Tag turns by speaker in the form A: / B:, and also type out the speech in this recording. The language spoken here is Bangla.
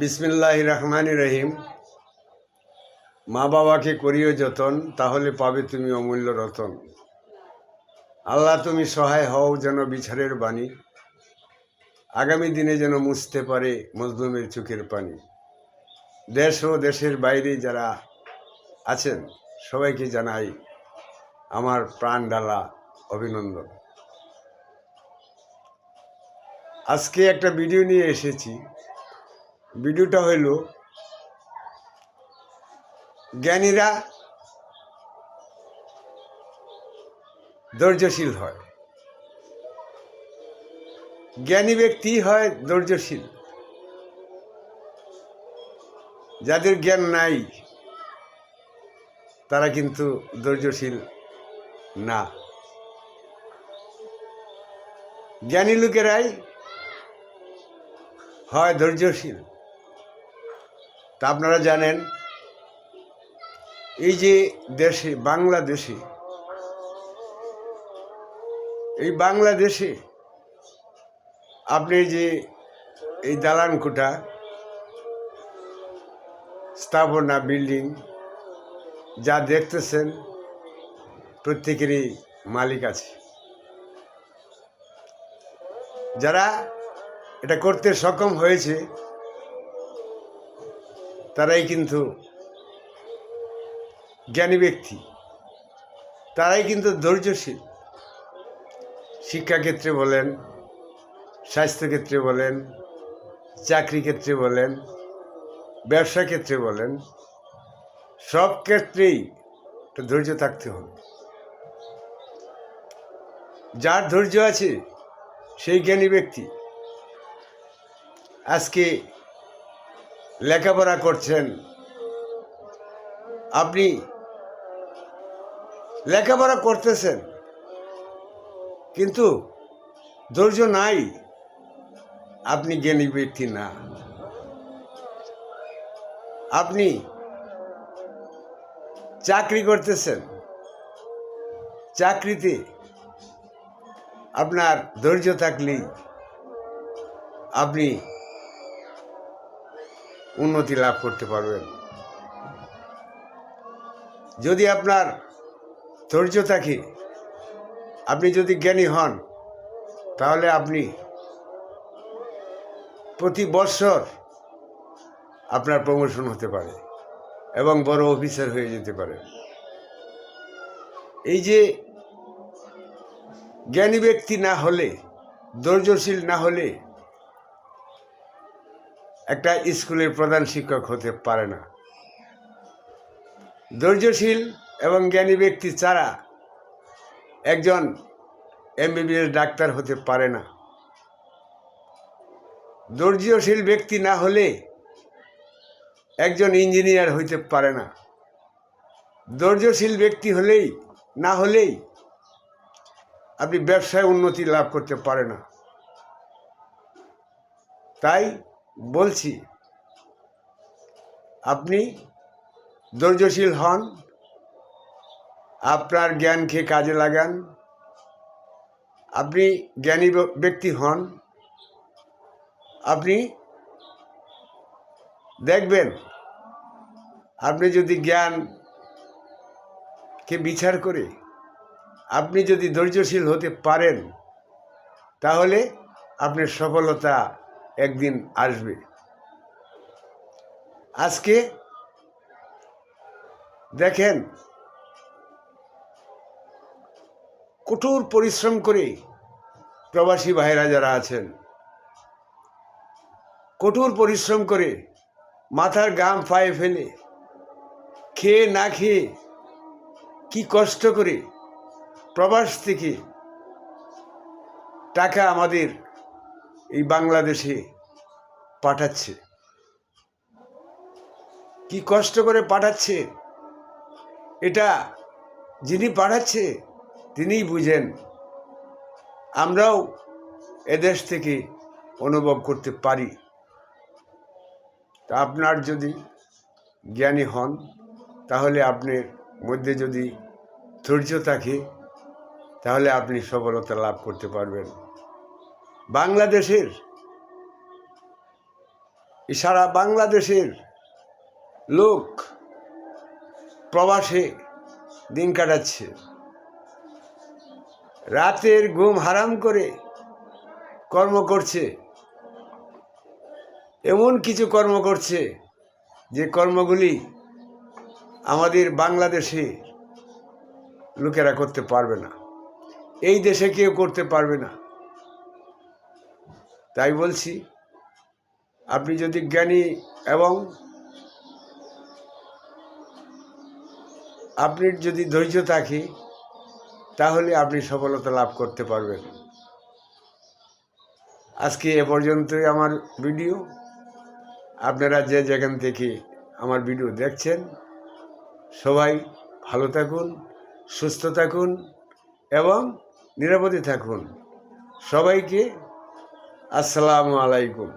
A: বিসমিল্লাহ রহমান রহিম। মা বাবাকে করিও যতন, তাহলে পাবে তুমি অমূল্য রতন। আল্লাহ তুমি সহায় হও যেন বিচারের বাণী। আগামী দিনে যেন মুছতে পারে মজলুমের চোখের পানি। দেশ ও দেশের বাইরে যারা আছেন, সবাইকে জানাই আমার প্রাণ ডালা অভিনন্দন। আজকে একটা ভিডিও নিয়ে এসেছি। ভিডিওটা হইল জ্ঞানীরা ধৈর্যশীল হয়। জ্ঞানী ব্যক্তি হয় ধৈর্যশীল। যাদের জ্ঞান নাই, তারা কিন্তু ধৈর্যশীল না। জ্ঞানী লোকেরাই হয় ধৈর্যশীল। তা আপনারা জানেন, এই যে দেশে, বাংলাদেশে, এই বাংলাদেশে আপনি যে এই দালান কোঠা, স্থাপনা, বিল্ডিং যা দেখতেছেন, প্রত্যেকেরই মালিক আছে। যারা এটা করতে সক্ষম হয়েছে তারাই কিন্তু জ্ঞানী ব্যক্তি। তারাই কিন্তু ধৈর্যশীল। শিক্ষাক্ষেত্রে বলেন, স্বাস্থ্যক্ষেত্রে বলেন চাকরি ক্ষেত্রে বলেন ব্যবসা ক্ষেত্রে বলেন, সব ক্ষেত্রেই একটা ধৈর্য থাকতে হবে। যার ধৈর্য আছে, সেই জ্ঞানী ব্যক্তি আজকে লেখাপড়া করছেন। আপনি লেখাপড়া করতেছেন। কিন্তু ধৈর্য নাই। আপনি জ্ঞানী ব্যক্তি না। আপনি চাকরি করতেছেন। চাকরিতে আপনার ধৈর্য থাকলেই আপনি উন্নতি লাভ করতে পারবেন। যদি আপনার ধৈর্য থাকে, আপনি যদি জ্ঞানী হন, তাহলে আপনি প্রতি বৎসর আপনার প্রমোশন হতে পারে এবং বড় অফিসার হয়ে যেতে পারে। এই যে জ্ঞানী ব্যক্তি না হলে, ধৈর্যশীল না হলে একটা স্কুলের প্রধান শিক্ষক হতে পারে না। ধৈর্যশীল এবং জ্ঞানী ব্যক্তি ছাড়া একজন এমবিবিএস ডাক্তার হতে পারে না। ধৈর্যশীল ব্যক্তি না হলে একজন ইঞ্জিনিয়ার হইতে পারে না। ধৈর্যশীল ব্যক্তি হলেই, না হলেই আপনি ব্যবসায় উন্নতি লাভ করতে পারে না। তাই বলছি, আপনি ধৈর্যশীল হন, আপনার জ্ঞানকে কাজে লাগান, আপনি জ্ঞানী ব্যক্তি হন, আপনি দেখবেন, আপনি যদি জ্ঞানকে বিচার করে, আপনি যদি ধৈর্যশীল হতে পারেন, তাহলে আপনার সফলতা একদিন আসবে। আজকে দেখেন, কঠোর পরিশ্রম করে প্রবাসী ভাইরা যারা আছেন, কঠোর পরিশ্রম করে মাথার গাম পায়ে ফেলে খেয়ে না খেয়ে কি কষ্ট করে প্রবাস থেকে টাকা আমাদের এই বাংলাদেশে পাঠাচ্ছে। কি কষ্ট করে পাঠাচ্ছে? এটা যিনি পাঠাচ্ছে, তিনিই বুঝেন। আমরাও এদেশ থেকে অনুভব করতে পারি। তা আপনার যদি জ্ঞানী হন, তাহলে আপনার মধ্যে যদি ধৈর্য থাকে, তাহলে আপনি সফলতা লাভ করতে পারবেন। বাংলাদেশের সারা বাংলাদেশের লোক প্রবাসে দিন কাটাচ্ছে। রাতের ঘুম হারাম করে কর্ম করছে। এমন কিছু কর্ম করছে যে কর্মগুলি আমাদের বাংলাদেশে লোকেরা করতে পারবে না। এই দেশে কেউ করতে পারবে না। তাই বলছি, আপনি যদি জ্ঞানী এবং আপনি যদি ধৈর্য থাকে, তাহলে আপনি সফলতা লাভ করতে পারবেন। আজকে এ পর্যন্তই আমার ভিডিও। আপনারা যে যেখান থেকে আমার ভিডিও দেখছেন, সবাই ভালো থাকুন, সুস্থ থাকুন এবং নিরাপদে থাকুন। সবাইকে আসসালামু আলাইকুম।